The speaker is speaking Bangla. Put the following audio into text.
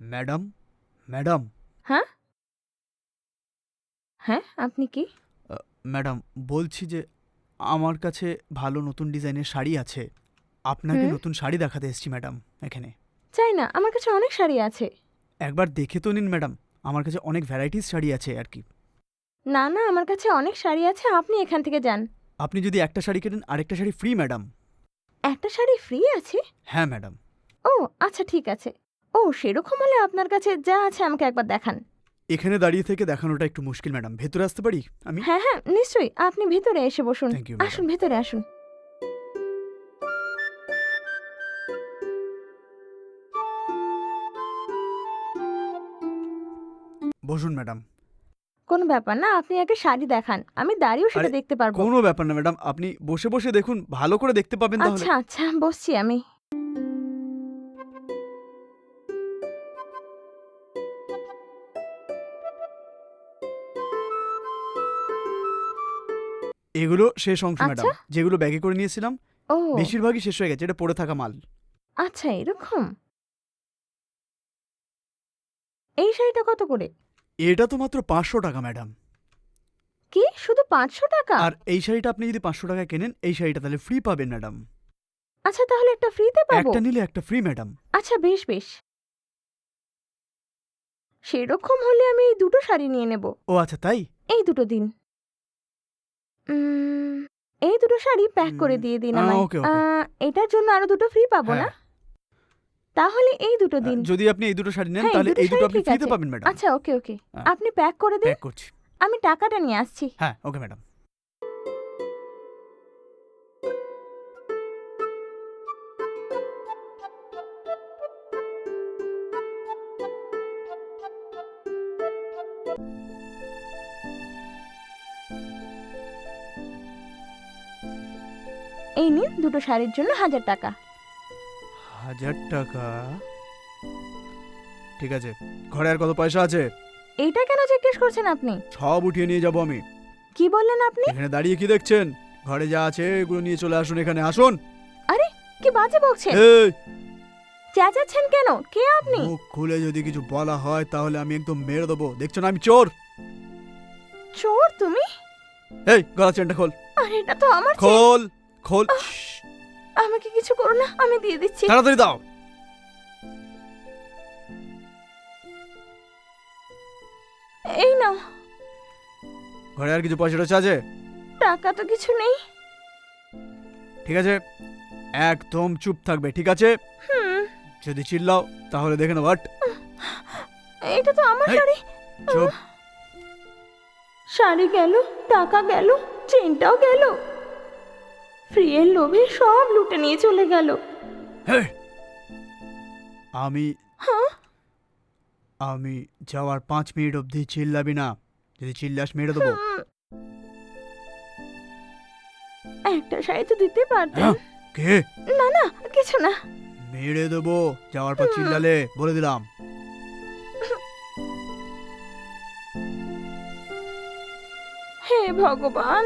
Madam madam. হ্যাঁ? হ্যাঁ আপনি কি? ম্যাডাম বলছি যে আমার কাছে ভালো নতুন ডিজাইনের শাড়ি আছে। আপনাকে নতুন শাড়ি দেখাতে এসেছি ম্যাডাম এখানে। চাই না আমার কাছে অনেক শাড়ি আছে। একবার দেখে তো নিন ম্যাডাম আমার কাছে অনেক ভ্যারাইটিস শাড়ি আছে আর কি। না না আমার কাছে অনেক শাড়ি আছে আপনি এখান থেকে যান। আপনি যদি একটা শাড়ি কেনেন আরেকটা শাড়ি ফ্রি ম্যাডাম। একটা শাড়ি ফ্রি আছে? হ্যাঁ ম্যাডাম। ও আচ্ছা ঠিক আছে। ও সেরকম হলে আপনার কাছে যা আছে আমাকে একবার দেখান। এখানে দাঁড়িয়ে থেকে দেখানোটা একটু মুশকিল ম্যাডাম। ভেতরে আসতে পারি? আমি? হ্যাঁ হ্যাঁ নিশ্চয়ই। আপনি ভেতরে এসে বসুন। Thank you, madam. আসুন ভেতরে আসুন। বসুন ম্যাডাম। কোনো ব্যাপার না আপনি আগে শাড়ি দেখান। আমি দাঁড়িয়েও সেটা আরে, দেখতে পারব। কোনো ব্যাপার না ম্যাডাম। আপনি বসে বসে দেখুন। ভালো করে দেখতে পাবেন তাহলে। আচ্ছা আচ্ছা বসছি আমি। এগুলো শেষ অংশ ম্যাডাম। আচ্ছা। যেগুলো ব্যাগে করে নিয়েছিলাম ও। বেশিরভাগই শেষ হয়ে গেছে। এটা পড়ে থাকা মাল। আচ্ছা এরকম? এই শাড়িটা কত করে? এটা তো মাত্র পাঁচশো টাকা ম্যাডাম। কি? শুধু পাঁচশো টাকা? আর এই শাড়িটা আপনি যদি পাঁচশো টাকায় কেনেন এই শাড়িটা তাহলে ফ্রি পাবেন ম্যাডাম। আচ্ছা তাহলে একটা ফ্রিতে পাবো? একটা নিলে একটা ফ্রি ম্যাডাম। আচ্ছা বেশ বেশ। সেরকম হলে আমি এই দুটো শাড়ি নিয়ে নেব। ও আচ্ছা তাই? এই দুটো দিন। উম, এই দুটো শাড়ি প্যাক করে হুম, দিয়ে দিন আহ, আমায়। ওকে, ওকে। আহ, এটার জন্য আরও দুটো ফ্রি পাবো না? হ্যাঁ। তাহলে এই দুটো দিন। যদি আপনি এই দুটো শাড়ি নেন হ্যাঁ, এই তাহলে দুটো এই দুটো শাড়ি আপনি ঠিক ফ্রিতে আছে। পাবেন ম্যাডাম আচ্ছা ওকে ওকে হ্যাঁ। আপনি প্যাক করে দিন। প্যাক করছি। আমি টাকাটা নিয়ে আসছি। হ্যাঁ ওকে ম্যাডাম এই নিন দুটো শাড়ির জন্য হাজার টাকা। হাজার টাকা? ঠিক আছে ঘরে আর কত পয়সা আছে? এইটা কেন জিজ্ঞেস করছেন আপনি? সব উঠিয়ে নিয়ে যাব আমি। কি বললেন আপনি? এখানে দাঁড়িয়ে কি দেখছেন? ঘরে যা আছে এগুলো নিয়ে চলে আসুন এখানে আসুন। আরে কি বাজে বকছেন এই! চেঁচাচ্ছেন কেন? কে আপনি? মুখ খুলে যদি কিছু বলা হয় তাহলে আমি একদম মেরে দেবো। দেখছ না আমি চোর! চোর তুমি? এই গলা চেনটা খোল। আরে এটা তো আমার চেন। খোল! খোল। আমাকে কিছু করো না আমি দিয়ে দিচ্ছি। তাড়াতাড়ি দাও। এই নাও। ঘরে আর কিছু পয়সা টয়সা আছে? টাকা তো কিছু নেই। ঠিক আছে একদম চুপ থাকবে ঠিক আছে? যদি চিল্লাও তাহলে দেখে নেব হট, এটা তো আমার। শাড়ি। চুপ। শাড়ি গেল টাকা গেল চেনটাও গেল। ফ্রি এর লোভে সব লুটে নিয়ে চলে গেল! আমি হ্যাঁ? আমি যাওয়ার পাঁচ মিনিট অবধি চিল্লাবি না। যদি চিল্লাস মেরে দেবো। একটা শাড়ি তো দিতে পারতেন। হ্যাঁ? কে? না না কিছু না। মেরে দেবো। যাওয়ার পর চিল্লালে বলে দিলাম। হে ভগবান!